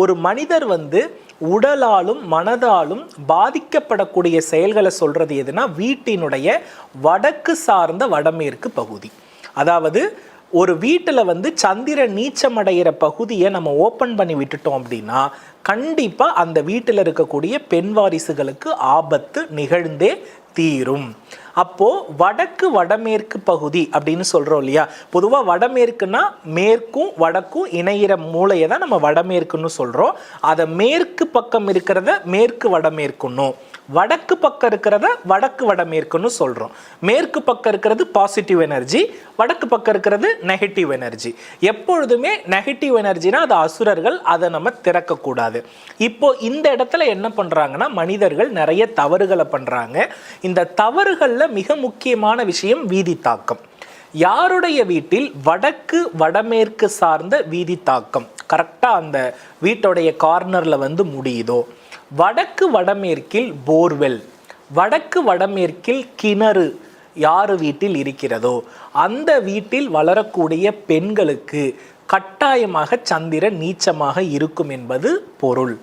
ஒரு மனிதர் வந்து உடலாலும் மனதாலும் பாதிக்கப்படக்கூடிய செயல்களை சொல்கிறது எதுனா வீட்டினுடைய வடக்கு சார்ந்த வடமேற்கு பகுதி. அதாவது ஒரு வீட்டில் வந்து சந்திரன் நீச்சமடைகிற பகுதியை நம்ம ஓப்பன் பண்ணி விட்டுட்டோம் அப்படின்னா கண்டிப்பாக அந்த வீட்டில் இருக்கக்கூடிய பெண் வாரிசுகளுக்கு ஆபத்து நிகழ்ந்தே தீரும். அப்போது வடக்கு வடமேற்கு பகுதி அப்படின்னு சொல்கிறோம் இல்லையா? பொதுவாக வடமேற்குன்னா மேற்கும் வடக்கும் இணையிற மூலையை தான் நம்ம வடமேற்குன்னு சொல்கிறோம் அதை மேற்கு பக்கம் இருக்கிறத மேற்கு வடமேற்குன்னும். வடக்கு பக்கம் இருக்கிறத வடக்கு வடமேற்குன்னு சொல்கிறோம் மேற்கு பக்கம் இருக்கிறது பாசிட்டிவ் எனர்ஜி வடக்கு பக்கம் இருக்கிறது நெகட்டிவ் எனர்ஜி எப்பொழுதுமே நெகட்டிவ் எனர்ஜினா அது அசுரர்கள் அதை நம்ம திறக்கக்கூடாது. இப்போ இந்த இடத்துல என்ன பண்ணுறாங்கன்னா மனிதர்கள் நிறைய தவறுகளை பண்ணுறாங்க இந்த தவறுகளில் மிக முக்கியமான விஷயம் வீதி தாக்கம். யாருடைய வீட்டில் வடக்கு வடமேற்கு சார்ந்த வீதி தாக்கம்? கரெக்டாக அந்த வீட்டுடைய கார்னரில் வந்து முடியுதோ? வடக்கு வடமேற்கில் போர்வெல் வடக்கு வடமேற்கில் கிணறு யார் வீட்டில் இருக்கிறதோ அந்த வீட்டில் வளரக்கூடிய பெண்களுக்கு கட்டாயமாக சந்திரன் நீச்சமாக இருக்கும் என்பது பொருள்.